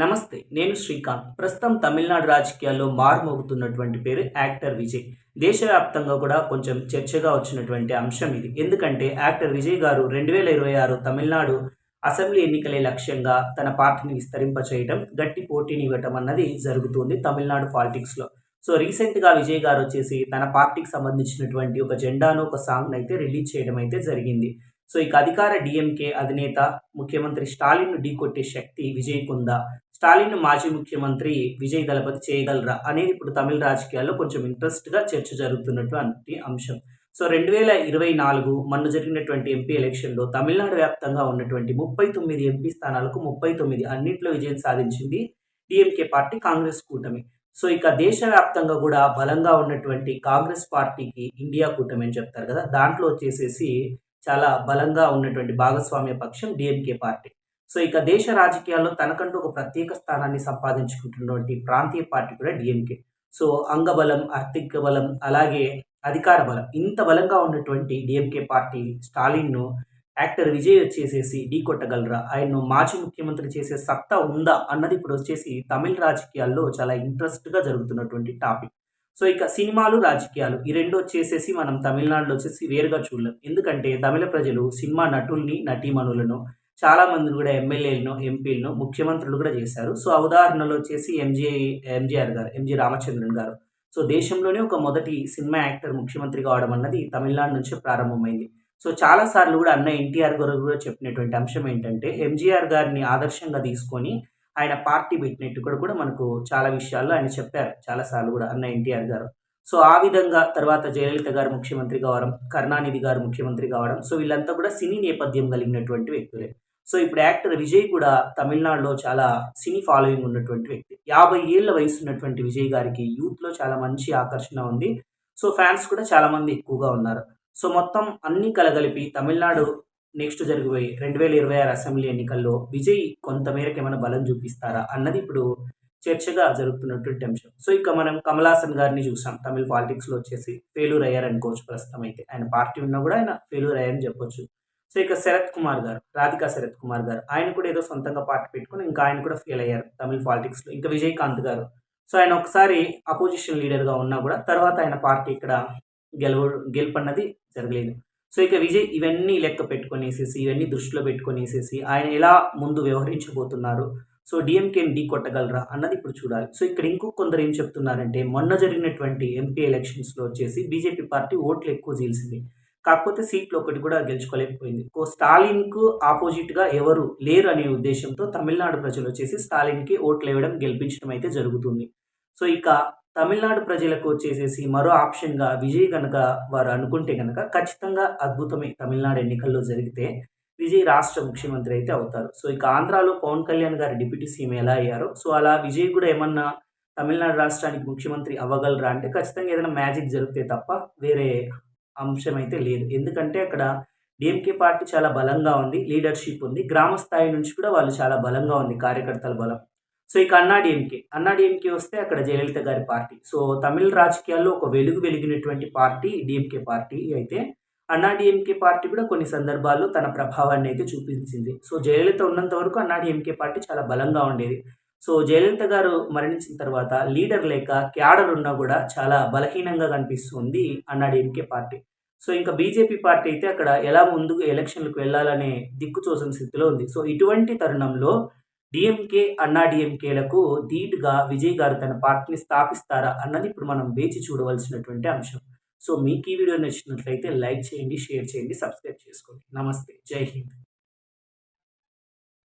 నమస్తే నేను శ్రీకాంత్. ప్రస్తుతం తమిళనాడు రాజకీయాల్లో మారుమోగుతున్నటువంటి పేరు యాక్టర్ విజయ్. దేశవ్యాప్తంగా కూడా కొంచెం చర్చగా వచ్చినటువంటి అంశం ఇది. ఎందుకంటే యాక్టర్ విజయ్ గారు రెండు వేల ఇరవై ఆరు తమిళనాడు అసెంబ్లీ ఎన్నికలే లక్ష్యంగా తన పార్టీని విస్తరింపచేయటం గట్టి పోటీని ఇవ్వటం అన్నది జరుగుతుంది తమిళనాడు పాలిటిక్స్లో. సో రీసెంట్గా విజయ్ గారు వచ్చేసి తన పార్టీకి సంబంధించినటువంటి ఒక జెండాను ఒక సాంగ్ అయితే రిలీజ్ చేయడం అయితే జరిగింది. సో ఇక అధికార డిఎంకే అధినేత ముఖ్యమంత్రి స్టాలిన్ ఢీకొట్టే శక్తి విజయ్ కుందా స్టాలిన్ మాజీ ముఖ్యమంత్రి విజయ్ దళపతి చేయగలరా? అనేది ఇప్పుడు తమిళ రాజకీయాల్లో కొంచెం ఇంట్రెస్ట్గా చర్చ జరుగుతున్నటువంటి అంశం. సో రెండు వేల ఇరవై నాలుగు మొన్న జరిగినటువంటి ఎంపీ ఎలక్షన్లో తమిళనాడు వ్యాప్తంగా ఉన్నటువంటి ముప్పై తొమ్మిది ఎంపీ స్థానాలకు ముప్పై తొమ్మిది అన్నింటిలో విజయం సాధించింది డిఎంకే పార్టీ కాంగ్రెస్ కూటమి. సో ఇక దేశవ్యాప్తంగా కూడా బలంగా ఉన్నటువంటి కాంగ్రెస్ పార్టీకి ఇండియా కూటమి అని చెప్తారు కదా? దాంట్లో వచ్చేసేసి చాలా బలంగా ఉన్నటువంటి భాగస్వామ్య పక్షం డిఎంకే పార్టీ. సో ఇక దేశ రాజకీయాల్లో తనకంటూ ఒక ప్రత్యేక స్థానాన్ని సంపాదించుకుంటున్నటువంటి ప్రాంతీయ పార్టీ కూడా డిఎంకే. సో అంగబలం ఆర్థిక బలం అలాగే అధికార బలం ఇంత బలంగా ఉన్నటువంటి డిఎంకే పార్టీ స్టాలిన్ను యాక్టర్ విజయ్ వచ్చేసేసి ఢీ కొట్టగలరా? ఆయన్ను మాజీ ముఖ్యమంత్రి చేసే సత్తా ఉందా? అన్నది ఇప్పుడు వచ్చేసి తమిళ రాజకీయాల్లో చాలా ఇంట్రెస్ట్గా జరుగుతున్నటువంటి టాపిక్. సో ఇక సినిమాలు రాజకీయాలు. ఈ రెండు వచ్చేసేసి మనం తమిళనాడులో వచ్చేసి వేరుగా చూడలేం. ఎందుకంటే తమిళ ప్రజలు సినిమా నటుల్ని నటీమణులను చాలా మందిని కూడా ఎమ్మెల్యేలను ఎంపీలను ముఖ్యమంత్రులు కూడా చేశారు. సో ఆ ఉదాహరణలో వచ్చేసి ఎంజే ఎంజీఆర్ గారు ఎంజి రామచంద్రన్ గారు. సో దేశంలోనే ఒక మొదటి సినిమా యాక్టర్ ముఖ్యమంత్రి కావడం అన్నది తమిళనాడు నుంచే ప్రారంభమైంది. సో చాలాసార్లు కూడా అన్న ఎన్టీఆర్ గారు కూడా చెప్పినటువంటి అంశం ఏంటంటే ఎంజీఆర్ గారిని ఆదర్శంగా తీసుకొని ఆయన పార్టీ పెట్టినట్టు కూడా కూడా మనకు చాలా విషయాల్లో ఆయన చెప్పారు. చాలాసార్లు కూడా అన్న ఎన్టీఆర్ గారు. సో ఆ విధంగా తర్వాత జయలలిత గారు ముఖ్యమంత్రి కావడం కరుణానిధి గారు ముఖ్యమంత్రి కావడం సో వీళ్ళంతా కూడా సినీ నేపథ్యం కలిగినటువంటి వ్యక్తులే. సో ఇప్పుడు యాక్టర్ విజయ్ కూడా తమిళనాడులో చాలా సినీ ఫాలోయింగ్ ఉన్నటువంటి వ్యక్తి. యాభై ఏళ్ళ వయసు ఉన్నటువంటి విజయ్ గారికి యూత్లో చాలా మంచి ఆకర్షణ ఉంది. సో ఫ్యాన్స్ కూడా చాలామంది ఎక్కువగా ఉన్నారు. సో మొత్తం అన్ని కలగలిపి తమిళనాడు నెక్స్ట్ జరిగిపోయి రెండు వేల ఇరవై ఆరు అసెంబ్లీ ఎన్నికల్లో విజయ్ కొంతమేరకు ఏమైనా బలం చూపిస్తారా అన్నది ఇప్పుడు చర్చగా జరుగుతున్నటువంటి అంశం. సో ఇక మనం కమలాసన్ గారిని చూసాం. తమిళ పాలిటిక్స్లో వచ్చేసి ఫెయిలూర్ అయ్యారు అనుకోవచ్చు ప్రస్తుతం అయితే. ఆయన పార్టీ ఉన్నా కూడా ఆయన ఫెయిలూర్ అయ్యారని చెప్పొచ్చు. సో ఇక శరత్ కుమార్ గారు రాధికా శరత్ కుమార్ గారు ఆయన కూడా ఏదో సొంతంగా పార్టీ పెట్టుకుని ఇంకా ఆయన కూడా ఫెయిల్ అయ్యారు తమిళ పాలిటిక్స్లో. ఇంకా విజయకాంత్ గారు. సో ఆయన ఒకసారి అపోజిషన్ లీడర్గా ఉన్నా కూడా తర్వాత ఆయన పార్టీ ఇక్కడ గెలవ గెలుపన్నది జరగలేదు. సో ఇక విజయ్ ఇవన్నీ లెక్క పెట్టుకునేసేసి ఇవన్నీ దృష్టిలో పెట్టుకునేసేసి ఆయన ఎలా ముందు వ్యవహరించబోతున్నారు? సో డిఎంకేని ఢీ కొట్టగలరా అన్నది ఇప్పుడు చూడాలి. సో ఇక్కడ ఇంకో కొందరు ఏం చెప్తున్నారంటే మొన్న జరిగినటువంటి ఎంపీ ఎలక్షన్స్లో వచ్చేసి బీజేపీ పార్టీ ఓట్లు ఎక్కువ చీల్సింది కాకపోతే సీట్లు ఒకటి కూడా గెలుచుకోలేకపోయింది. ఓ స్టాలిన్కు ఆపోజిట్గా ఎవరు లేరు అనే ఉద్దేశంతో తమిళనాడు ప్రజలు వచ్చేసి స్టాలిన్కి ఓట్లు ఇవ్వడం గెలిపించడం అయితే జరుగుతుంది. సో ఇక తమిళనాడు ప్రజలకు వచ్చేసేసి మరో ఆప్షన్గా విజయ్ కనుక వారు అనుకుంటే కనుక ఖచ్చితంగా అద్భుతమే తమిళనాడు ఎన్నికల్లో జరిగితే విజయ్ రాష్ట్ర ముఖ్యమంత్రి అయితే అవుతారు. సో ఇక ఆంధ్రాలో పవన్ కళ్యాణ్ గారు డిప్యూటీ సీఎం ఎలా అయ్యారో సో అలా విజయ్ కూడా ఏమన్నా తమిళనాడు రాష్ట్రానికి ముఖ్యమంత్రి అవ్వగలరా అంటే ఖచ్చితంగా ఏదైనా మ్యాజిక్ జరిగితే తప్ప వేరే అంశం అయితే లేదు. ఎందుకంటే అక్కడ డిఎంకే పార్టీ చాలా బలంగా ఉంది లీడర్షిప్ ఉంది గ్రామ స్థాయి నుంచి కూడా వాళ్ళు చాలా బలంగా ఉంది కార్యకర్తల బలం. సో ఇక అన్నాడీఎంకే అన్నాడీఎంకే వస్తే అక్కడ జయలలిత గారి పార్టీ. సో తమిళ రాజకీయాల్లో ఒక వెలుగు వెలిగినటువంటి పార్టీ డిఎంకే పార్టీ అయితే అన్నాడీఎంకే పార్టీ కూడా కొన్ని సందర్భాల్లో తన ప్రభావాన్ని అయితే చూపించింది. సో జయలలిత ఉన్నంత వరకు అన్నాడీఎంకే పార్టీ చాలా బలంగా ఉండేది. సో జయలలిత గారు మరణించిన తర్వాత లీడర్ లేక క్యాడర్ ఉన్నా కూడా చాలా బలహీనంగా కనిపిస్తుంది అన్నాడీఎంకే పార్టీ. సో ఇంకా బీజేపీ పార్టీ అయితే అక్కడ ఎలా ముందుకు ఎలక్షన్లకు వెళ్ళాలనే దిక్కు చూసిన స్థితిలో ఉంది. సో ఇటువంటి తరుణంలో డిఎంకే అన్నా డిఎంకేలకు ధీటుగా విజయ్ గారు తన పార్టీని స్థాపిస్తారా అన్నది ఇప్పుడు మనం వేచి చూడవలసినటువంటి అంశం. సో మీకు ఈ వీడియో నచ్చినట్లయితే లైక్ చేయండి షేర్ చేయండి సబ్స్క్రైబ్ చేసుకోండి. నమస్తే. జై హింద్.